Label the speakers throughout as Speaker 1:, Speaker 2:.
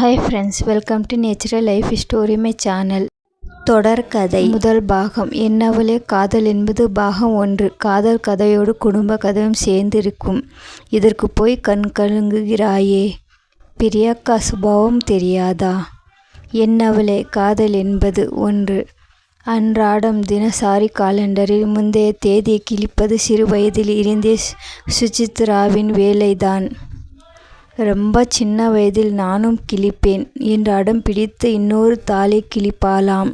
Speaker 1: Hi friends welcome to natural life ஸ்டோரிமை channel தொடர் கதை. முதல் பாகம். என்னவளே காதல் என்பது பாகம் ஒன்று. காதல் கதையோடு குடும்ப கதையும் சேர்ந்திருக்கும். இதற்கு போய் கண் கலங்குகிறாயே. பிரியாக்கா சுபாவம் தெரியாதா? என்னவளே காதல் என்பது ஒன்று. அன்றாடம் தினசாரி காலண்டரில் முந்தைய தேதியை கிழிப்பது சிறு வயதில் இருந்தே சுசித்ராவின் வேலைதான். ரொம்ப சின்ன வயதில் நானும் கிழிப்பேன் என்று அடம் பிடித்து இன்னொரு தாளை கிழிப்பாளாம்.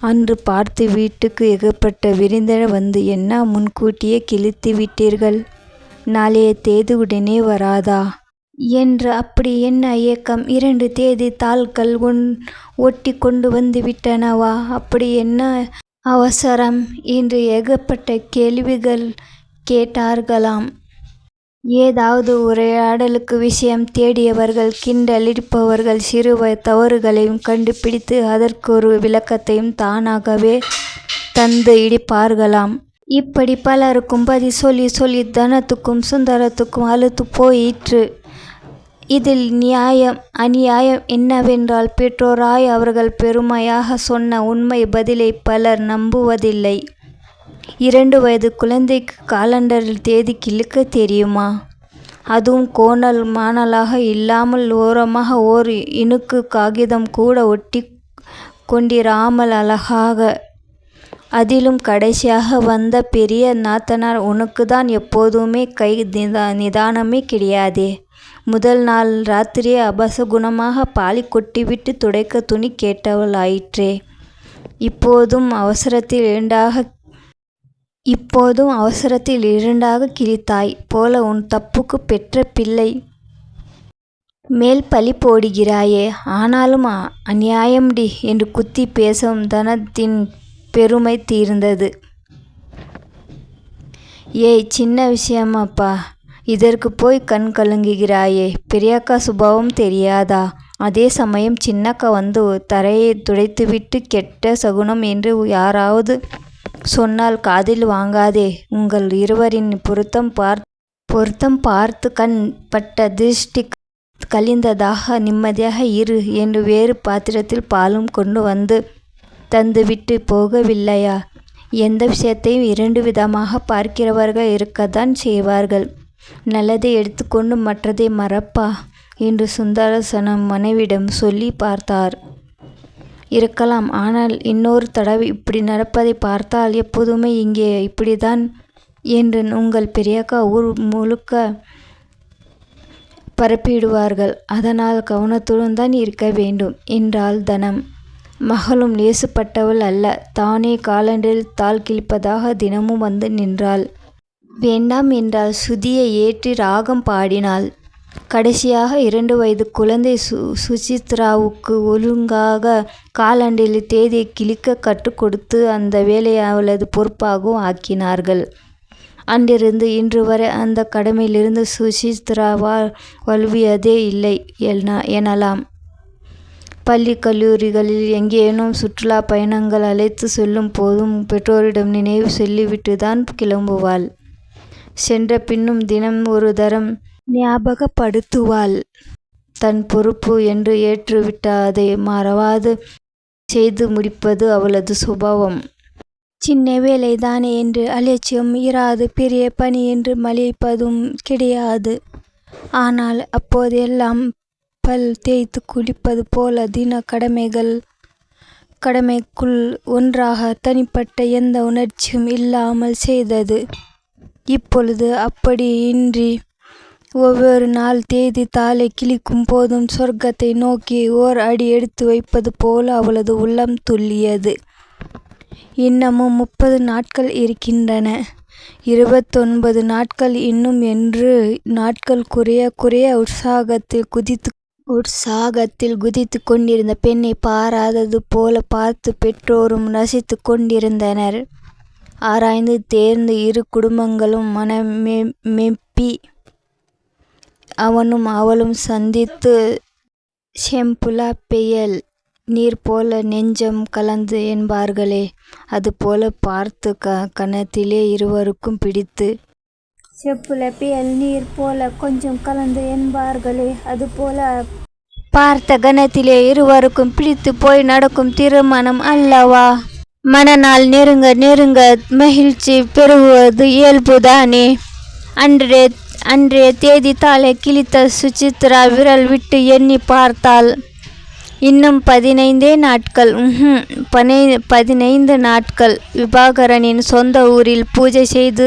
Speaker 1: அன்று பார்த்து வீட்டுக்கு ஏகப்பட்ட விருந்தினர் வந்து என்ன முன்கூட்டியே கிழித்து விட்டீர்கள்? நாளைய தேதி உடனே வராதா என்று அப்படி என்ன இயக்கம் இரண்டு தேதி தாள்கள் ஒன் ஒட்டி கொண்டு வந்து விட்டனவா? அப்படி என்ன அவசரம் என்று ஏகப்பட்ட கேள்விகள் கேட்டார்களாம். ஏதாவது உரையாடலுக்கு விஷயம் தேடியவர்கள் கிண்டலிடிப்பவர்கள் சிறு தவறுகளையும் கண்டுபிடித்து அதற்கு ஒரு விளக்கத்தையும் தானாகவே தந்து இடிப்பார்களாம். இப்படி பலருக்கும் பதில் சொல்லி சொல்லி தனத்துக்கும் சுந்தரத்துக்கும் அழுத்து போயிற்று. இதில் நியாயம் அநியாயம் என்னவென்றால் பெற்றோராய் அவர்கள் பெருமையாக சொன்ன உண்மை பதிலை பலர் நம்புவதில்லை. இரண்டு வயது குழந்தைக்கு காலண்டரில் தேதி கிழிக்க தெரியுமா? அதுவும் கோணல் மாணலாக இல்லாமல் ஓரமாக ஓர் இணுக்கு காகிதம் கூட ஒட்டி கொண்டிராமல் அழகாக. அதிலும் கடைசியாக வந்த பெரிய நாத்தனார் உனக்கு தான் எப்போதுமே கை நிதா நிதானமே கிடையாதே. முதல் நாள் ராத்திரியே அபசகுணமாக பாலி கொட்டிவிட்டு துடைக்க துணி கேட்டவள் ஆயிற்றே இப்போதும் அவசரத்தில் இரண்டாக இப்போதும் அவசரத்தில் இரண்டாக கிழித்தாய் போல உன் தப்புக்கு பெற்ற பிள்ளை. மேல் பழி போடுகிறாயே ஆனாலும் அநியாயம்டி என்று குத்தி பேசும் தனத்தின் பெருமை தீர்ந்தது. ஏய் சின்ன விஷயமாப்பா இதற்கு போய் கண் கலங்குகிறாயே பெரியக்கா சுபாவம் தெரியாதா? அதே சமயம் சின்னக்கா வந்து தரையை துடைத்துவிட்டு கெட்ட சகுனம் என்று யாராவது சொன்னால் காதில் வாங்காதே. உங்கள் இருவரின் பொருத்தம் பார் பொருத்தம் பார்த்து கண் பட்ட திருஷ்டி கழிந்ததாக நிம்மதியாக இரு என்று வேறு பாத்திரத்தில் பாலும் கொண்டு வந்து தந்துவிட்டு போகவில்லையா? எந்த விஷயத்தையும் இரண்டு விதமாக பார்க்கிறவர்கள் இருக்கத்தான் செய்வார்கள். நல்லதை எடுத்துக்கொண்டு மற்றதை மறப்பா? என்று சுந்தரசனம் மனைவிடம் சொல்லி பார்த்தார். இருக்கலாம். ஆனால் இன்னொரு தடவை இப்படி நடப்பதை பார்த்தால் எப்போதுமே இங்கே இப்படிதான் என்று உங்கள் பெரியக்கா ஊர் முழுக்க பரப்பிடுவார்கள். அதனால் கவனத்துடன் தான் இருக்க வேண்டும் என்றால் தனம். மகளும் லேசுப்பட்டவள் அல்ல. தானே காலண்டரில் தாள் கிழிப்பதாக தினமும் வந்து நின்றாள். வேண்டாம் என்றால் சுதியை ஏற்றி ராகம் பாடினாள். கடைசியாக இரண்டு வயது குழந்தை சு சுசித்ராவுக்கு ஒழுங்காக காலாண்டில் தேதியை கிழிக்க கற்றுக் கொடுத்து அந்த வேலையை அவளது பொறுப்பாகவும் ஆக்கினார்கள். அன்றிருந்து இன்று வரை அந்த கடமையிலிருந்து சுசித்ராவால் வலுவியதே இல்லை எனலாம். பள்ளி கல்லூரிகளில் எங்கேனும் சுற்றுலா பயணங்கள் அழைத்து செல்லும் போதும் பெற்றோரிடம் நினைவு சொல்லிவிட்டு தான் கிளம்புவாள். சென்ற பின்னும் தினம் ஒரு தரம் ஞாபகப்படுத்துவாள். தன் பொறுப்பு என்று ஏற்றுவிட்ட அதை மறவாது. செய்து முடிப்பது அவளது சுபாவம். சின்ன வேலைதானே என்று அலட்சியம் இராது. பெரிய பணி என்று மலிப்பதும் கிடையாது. ஆனால் அப்போதெல்லாம் பல் தேய்த்து குளிப்பது போல தின கடமைகள் கடமைக்குள் ஒன்றாக தனிப்பட்ட எந்த உணர்ச்சியும் இல்லாமல் செய்தது. இப்பொழுது அப்படி இன்றி ஒவ்வொரு நாள் தேதி தாளை கிழிக்கும் போதும் சொர்க்கத்தை நோக்கி ஓர் அடி எடுத்து வைப்பது போல அவளது உள்ளம் துள்ளியது. இன்னமும் முப்பது நாட்கள் இருக்கின்றன. இருபத்தொன்பது நாட்கள் இன்னும் என்று நாட்கள் குறைய குறைய உற்சாகத்தில் குதித்து உற்சாகத்தில் குதித்து கொண்டிருந்த பெண்ணை பாராதது போல பார்த்து பெற்றோரும் ரசித்து கொண்டிருந்தனர். ஆராய்ந்து தேர்ந்து இரு குடும்பங்களும் மனமே மெப்பி அவனும் அவளும் சந்தித்து செம்புலா பெயல் நீர் போல நெஞ்சம் கலந்து என்பார்களே அதுபோல பார்த்து க கணத்திலே இருவருக்கும் பிடித்து. செப்புல பெயல் நீர் போல கொஞ்சம் கலந்து என்பார்களே அதுபோல பார்த்த கணத்திலே இருவருக்கும் பிடித்து போய் நடக்கும் திருமணம் அல்லவா? மனநாள் நெருங்க நெருங்க மகிழ்ச்சி பெருகுவது இயல்புதானே? அன்றே அன்றைய தேதி தாளை கிழித்த சுசித்ரா விரல் விட்டு எண்ணி பார்த்தாள். இன்னும் பதினைந்தே நாட்கள் பனை பதினைந்து நாட்கள். விபாகரனின் சொந்த ஊரில் பூஜை செய்து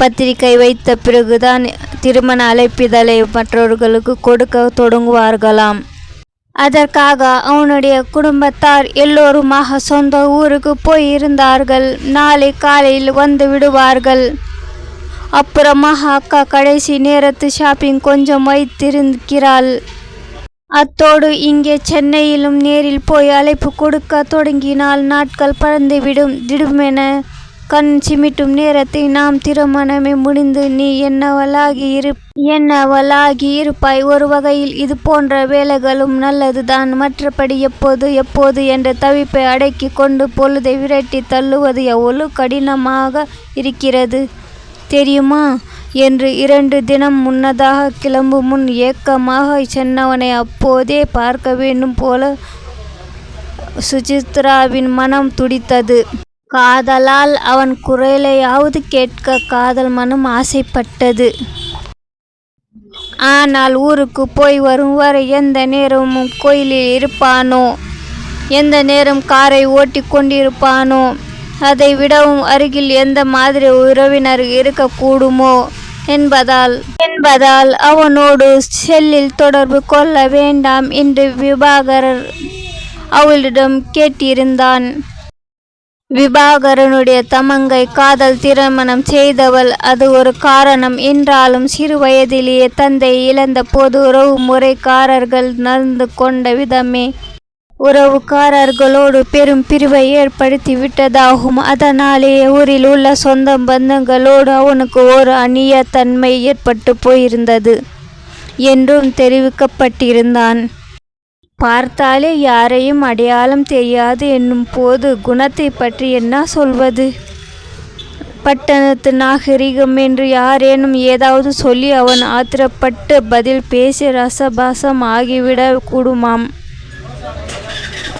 Speaker 1: பத்திரிகை வைத்த பிறகுதான் திருமண அழைப்பிதழை மற்றவர்களுக்கு கொடுக்க தொடங்குவார்களாம். அதற்காக அவனுடைய குடும்பத்தார் எல்லோருமாக சொந்த ஊருக்கு போயிருந்தார்கள். நாளை காலையில் வந்து விடுவார்கள். அப்புறமாக அக்கா கடைசி நேரத்து ஷாப்பிங் கொஞ்சம் வைத்திருக்கிறாள். அத்தோடு இங்கே சென்னையிலும் நேரில் போய் அழைப்பு கொடுக்க தொடங்கினால் நாட்கள் பறந்துவிடும். திடுமென கண் சிமிட்டும் நேரத்தை நாம் திருமணமே முடிந்து நீ என்னவளாகி இரு என்னவளாகி இருப்பாய்? ஒரு வகையில் இது போன்ற வேலைகளும் நல்லதுதான். மற்றபடி எப்போது எப்போது என்ற தவிப்பை அடக்கி கொண்டு பொழுதை விரட்டி தள்ளுவது எவ்வளவு கடினமாக இருக்கிறது. தெரியுமா? என்று இரண்டு தினம் முன்னதாக கிளம்பும் முன் ஏக்கமாக சென்னவனை அப்போதே பார்க்க வேண்டும் போல சுசித்ராவின் மனம் துடித்தது. காதலால் அவன் குரலையாவது கேட்க காதல் மனம் ஆசைப்பட்டது. ஆனால் ஊருக்கு போய் வரும் வரை எந்த நேரமும் கோயிலில் இருப்பானோ? எந்த நேரம் காரை ஓட்டி கொண்டிருப்பானோ? அதை விடவும் அருகில் எந்த மாதிரி உறவினர் இருக்கக்கூடுமோ என்பதால் என்பதால் அவனோடு செல்லில் தொடர்பு கொள்ள வேண்டாம் என்று விபாகரர் அவளிடம் கேட்டிருந்தான். விபாகரனுடைய தமங்கை காதல் திருமணம் செய்தவள் அது ஒரு காரணம். என்றாலும் சிறு வயதிலேயே தந்தை இழந்த போது உறவு முறைக்காரர்கள் நடந்து கொண்ட விதமே உறவுக்காரர்களோடு பெரும் பிரிவை ஏற்படுத்தி விட்டதாகும் அதனாலேயே ஊரில் உள்ள சொந்த பந்தங்களோடு அவனுக்கு ஒரு அந்நிய தன்மை ஏற்பட்டு போயிருந்தது என்றும் தெரிவிக்கப்பட்டிருந்தான். பார்த்தாலே யாரையும் அடையாளம் தெரியாது என்னும் போது குணத்தை பற்றி என்ன சொல்வது? பட்டணத்து நாகரிகம் என்று யாரேனும் ஏதாவது சொல்லி அவன் ஆத்திரப்பட்டு பதில் பேசி ரசபாசம் ஆகிவிடக் கூடுமாம்.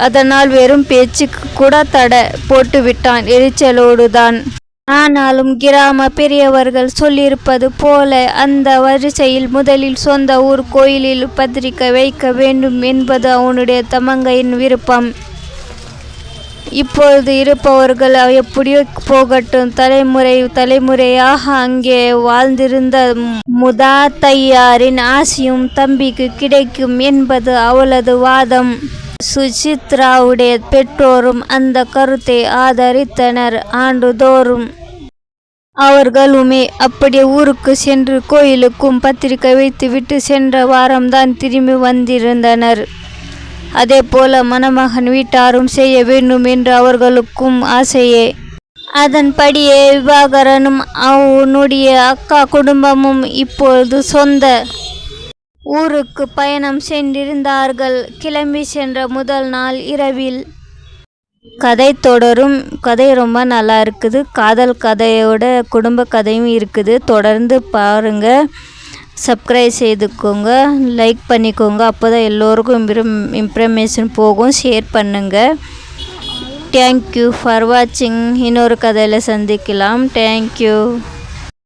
Speaker 1: அதனால் வெறும் பேச்சுக்கு கூட தட போட்டு விட்டான் எரிச்சலோடுதான். ஆனாலும் கிராம பெரியவர்கள் சொல்லியிருப்பது போல அந்த வரிசையில் முதலில் சொந்த ஊர் கோயிலில் பத்திரிக்கை வைக்க வேண்டும் என்பது அவனுடைய தமங்கையின் விருப்பம். இப்பொழுது இருப்பவர்கள் எப்படியோ போகட்டும் தலைமுறை தலைமுறையாக அங்கே வாழ்ந்திருந்த முதாத்தையாரின் ஆசையும் தம்பிக்கு கிடைக்கும் என்பது அவளது வாதம். சுசித்ராவுடைய பெற்றோரும் அந்த கருத்தை ஆதரித்தனர் ஆண்டுதோறும். அவர்களுமே அப்படியே ஊருக்கு சென்று கோயிலுக்கும் பத்திரிகை வைத்துவிட்டு சென்ற வாரம்தான் திரும்பி வந்திருந்தனர். அதே போல மணமகன் வீட்டாரும் செய்ய வேண்டும் என்று அவர்களுக்கும் ஆசையே. அதன்படியே விவாகரனும் அவனுடைய அக்கா குடும்பமும் இப்பொழுது சொந்த ஊருக்கு பயணம் சென்றிருந்தார்கள். கிளம்பி சென்ற முதல் நாள் இரவில். கதை தொடரும். கதை ரொம்ப நல்லா இருக்குது. காதல் கதையோட குடும்ப கதையும் இருக்குது. தொடர்ந்து பாருங்கள் சப்ஸ்கிரைப் செய்துக்கோங்க. லைக் பண்ணிக்கோங்க. அப்போ தான் எல்லோருக்கும் இம்ப்ரமேஷன் போகும். ஷேர் பண்ணுங்கள் தேங்க்யூ ஃபார் வாட்சிங் இன்னொரு கதையில் சந்திக்கலாம். தேங்க்யூ